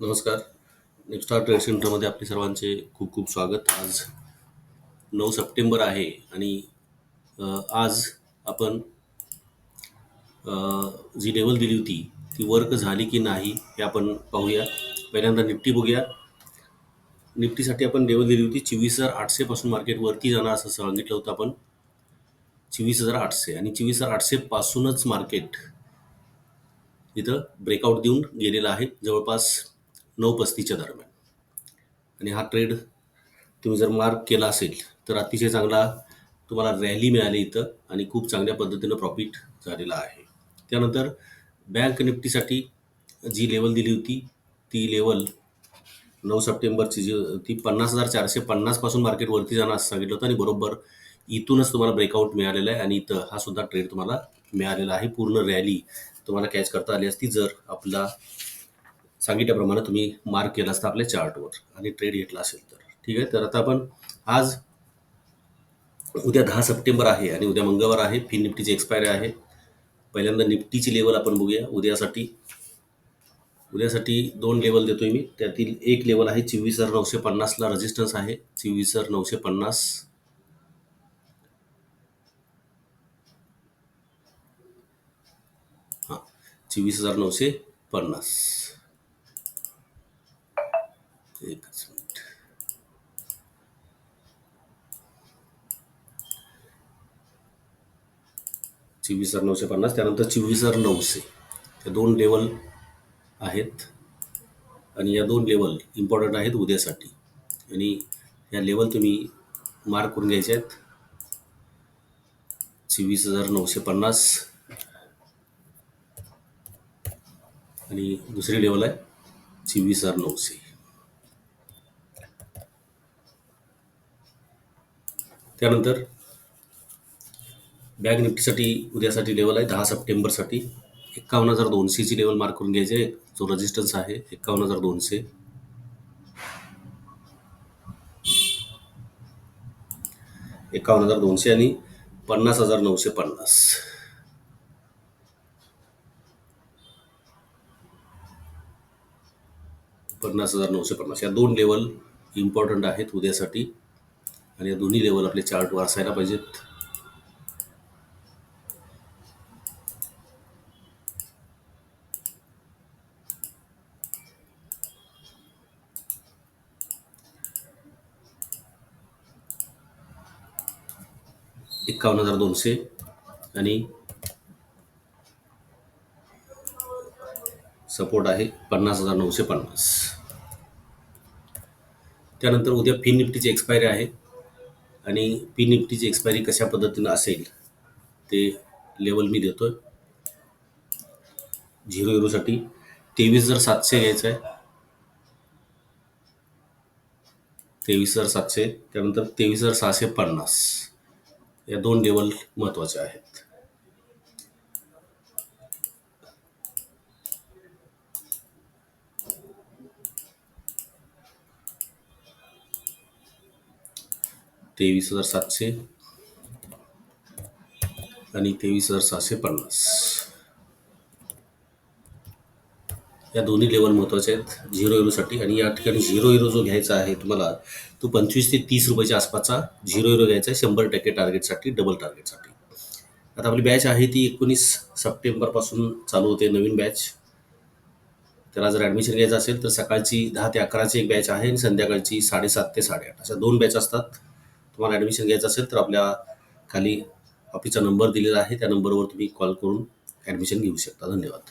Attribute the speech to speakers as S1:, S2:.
S1: नमस्कार. नेक्स्टार ट्रेड सेंटरमध्ये आपले सर्वांचे खूप खूप स्वागत. आज नऊ सप्टेंबर आहे आणि आज आपण जी लेवल दिली होती ती वर्क झाली की नाही हे आपण पाहूया. पहिल्यांदा निफ्टी बघूया. निफ्टीसाठी आपण लेवल दिली होती चोवीस हजार आठशेपासून मार्केट वरती जाणार असं सांगितलं होतं आपण. चोवीस हजार आठशे आणि चोवीस हजार आठशेपासूनच मार्केट इथं ब्रेकआउट देऊन गेलेलं आहे. जवळपास नऊ पस्तीसच्या दरम्यान. आणि हा ट्रेड तुम्ही जर मार्क केला असेल तर अतिशय चांगला तुम्हाला रॅली मिळाली इथं आणि खूप चांगल्या पद्धतीनं प्रॉफिट झालेला आहे. त्यानंतर बँक निफ्टीसाठी जी लेवल दिली होती ती लेवल नऊ सप्टेंबरची जी ती पन्नास हजार चारशे पन्नासपासून मार्केटवरती जाणं असं सांगितलं होतं आणि बरोबर इथूनच तुम्हाला ब्रेकआउट मिळालेला आहे आणि इथं हा सुद्धा ट्रेड तुम्हाला मिळालेला आहे. पूर्ण रॅली तुम्हाला कॅच करता आली असती जर आपला सांगितल्याप्रमाणे तुम्ही मार्क केला असता आपल्या चार्टवर आणि ट्रेड घेतला असेल तर. ठीक आहे? तर आता आपण आज उद्या दहा सप्टेंबर आहे आणि उद्या मंगळवार आहे. फिन निफ्टीची एक्सपायरी आहे. पहिल्यांदा निफ्टीची लेवल आपण बघूया. उद्यासाठी उद्यासाठी दोन लेवल देतोय मी. त्यातील एक लेवल आहे चोवीस हजार नऊशे पन्नासला रेजिस्टन्स आहे. चोवीस हजार नऊशे पन्नास. हां चोवीस हजार नऊशे पन्नास. एकच मिनिट चोवीस हजार नऊशे पन्नास त्यानंतर चोवीस हजार नऊशे. या दोन लेवल आहेत. आणि या दोन लेवल इम्पॉर्टंट आहेत उद्यासाठी. आणि या लेवल तुम्ही मार्क करून घ्यायचे आहेत. चोवीस हजार नऊशे पन्नास. आणि दुसरी लेवल आहे चोवीस हजार नऊशे. त्यानंतर बॅग निफ्टीसाठी उद्यासाठी लेवल आहे दहा सप्टेंबरसाठी. एक्कावन्न हजार दोनशेची लेवल मार्क करून घ्यायची. आहे जो रेजिस्टन्स आहे एक्कावन्न हजार दोनशे. एकावन्न हजार दोनशे आणि पन्नास हजार नऊशे पन्नास. पन्नास हजार नऊशे पन्नास. या दोन लेवल इम्पॉर्टंट आहेत उद्यासाठी. आणि या दोन्ही लेवल आपले चार्टवर असायला पाहिजेत. एक्कावन्न हजार दोनशे आणि सपोर्ट आहे पन्नास हजार नऊशे पन्नास. त्यानंतर उद्या फिन निफ्टीची एक्सपायरी आहे. आणि पी निफ्टीची एक्सपायरी कशा पद्धतीनं असेल ते लेवल मी देतोय. झिरो झिरोसाठी तेवीस हजार सातशे घ्यायचं आहे तेवीस हजार सातशे त्यानंतर तेवीस हजार सहाशे पन्नास. या दोन लेवल महत्त्वाच्या आहेत. तेवीस हजार सातशे आणि तेवीस हजार सहाशे पन्नास. या दोन्ही लेवल महत्त्वाचे आहेत. झिरो हिरोसाठी आणि या ठिकाणी झिरो हिरो जो घ्यायचा आहे तुम्हाला तो पंचवीस ते तीस रुपयाच्या आसपासचा झिरो हिरो घ्यायचा आहे शंभर टक्के टार्गेटसाठी डबल टार्गेटसाठी आता आपली बॅच आहे ती एकोणीस सप्टेंबरपासून चालू होते नवीन बॅच त्याला जर ॲडमिशन घ्यायचं असेल तर सकाळची दहा ते अकराची एक बॅच आहे आणि संध्याकाळची साडेसात ते साडेआठ. अशा दोन बॅच असतात. तुम्हाला ॲडमिशन घ्यायचं असेल तर आपल्या खाली ऑफिसचा नंबर दिलेला आहे. त्या नंबरवर तुम्ही कॉल करून ॲडमिशन घेऊ शकता. धन्यवाद.